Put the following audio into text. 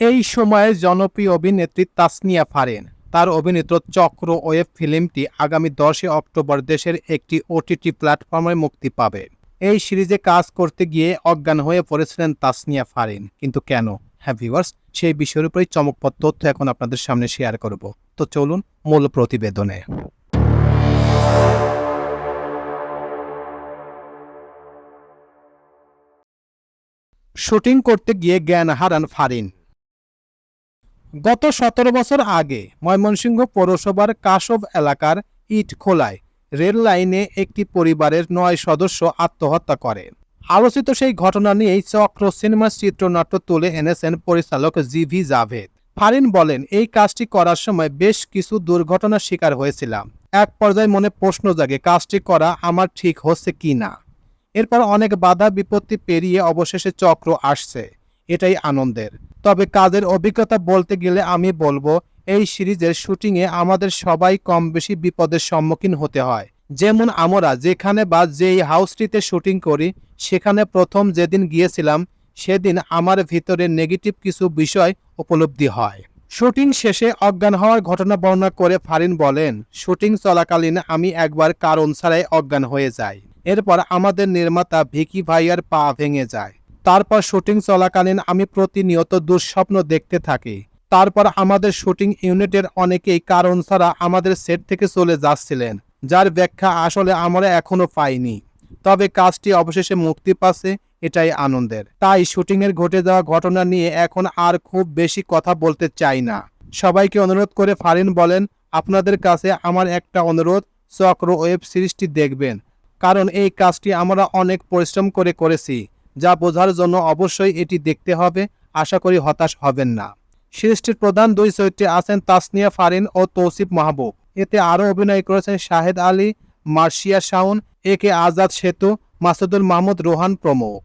এই সময়ে জনপ্রিয় অভিনেত্রী তাসনিয়া ফারিন, তার অভিনীত চক্র ওয়েব ফিল্মটি আগামী দশই অক্টোবর দেশের একটি ওটিটি প্ল্যাটফর্মে মুক্তি পাবে। এই সিরিজে কাজ করতে গিয়ে অজ্ঞান হয়ে পড়েছিলেন তাসনিয়া ফারিন। কিন্তু কেন? হ্যাঁ ভিউয়ার্স, সেই বিষয়ের উপরেই চমকপ্রদ তথ্য এখন আপনাদের সামনে শেয়ার করব। তো চলুন মূল প্রতিবেদনে। শুটিং করতে গিয়ে জ্ঞান হারান ফারিন। গত সতেরো বছর আগে ময়মনসিংহ পৌরসভার কাশব এলাকার ইট খোলায় রেল লাইনে একটি পরিবারের নয় সদস্য আত্মহত্যা করে। আলোচিত সেই ঘটনা নিয়েই চক্র সিনেমার চিত্রনাট্য তুলে এনেছেন পরিচালক জিভি জাভেদ। ফারিন বলেন, এই কাজটি করার সময় বেশ কিছু দুর্ঘটনার শিকার হয়েছিলাম। এক পর্যায়ে মনে প্রশ্ন জাগে, কাজটি করা আমার ঠিক হচ্ছে কি না? এরপর অনেক বাধা বিপত্তি পেরিয়ে অবশেষে চক্র আসছে। এটাই আনন্দের। তবে কাজের অভিজ্ঞতা বলতে গেলে আমি বলব, এই সিরিজের শুটিংয়ে আমাদের সবাই কম বেশি বিপদের সম্মুখীন হতে হয়। যেমন আমরা যেখানে বা যেই হাউসটিতে শুটিং করি, সেখানে প্রথম যেদিন গিয়েছিলাম, সেদিন আমার ভিতরে নেগেটিভ কিছু বিষয় উপলব্ধি হয়। শুটিং শেষে অজ্ঞান হওয়ার ঘটনা বর্ণনা করে ফারিন বলেন, শুটিং চলাকালীন আমি একবার কারণ ছাড়াই অজ্ঞান হয়ে যাই। এরপর আমাদের নির্মাতা ভিকি ভাইয়ার পা ভেঙে যায়। তারপর শুটিং চলাকালীন আমি প্রতিনিয়ত দুঃস্বপ্ন দেখতে থাকি। তারপর আমাদের শুটিং ইউনিটের অনেকেই কারণ ছাড়া আমাদের সেট থেকে চলে যাচ্ছিলেন, যার ব্যাখ্যা আসলে আমরা এখনও পাইনি। তবে কাজটি অবশেষে মুক্তি পাচ্ছে, এটাই আনন্দের। তাই শুটিংয়ের ঘটে যাওয়া ঘটনা নিয়ে এখন আর খুব বেশি কথা বলতে চাই না। সবাইকে অনুরোধ করে ফারিন বলেন, আপনাদের কাছে আমার একটা অনুরোধ, চক্র ওয়েব সিরিজটি দেখবেন। কারণ এই কাজটি আমরা অনেক পরিশ্রম করে করেছি। যা বোঝার জন্য অবশ্যই এটি দেখতে হবে। আশা করি হতাশ হবেন না। সিরিজটির প্রধান দুই চরিত্রে আছেন তাসনিয়া ফারিন ও তৌসিফ মাহবুব। এতে আরও অভিনয় করেছেন শাহেদ আলী, মার্শিয়া শাওন, এ কে আজাদ সেতু, মাসুদুল মাহমুদ রোহান প্রমুখ।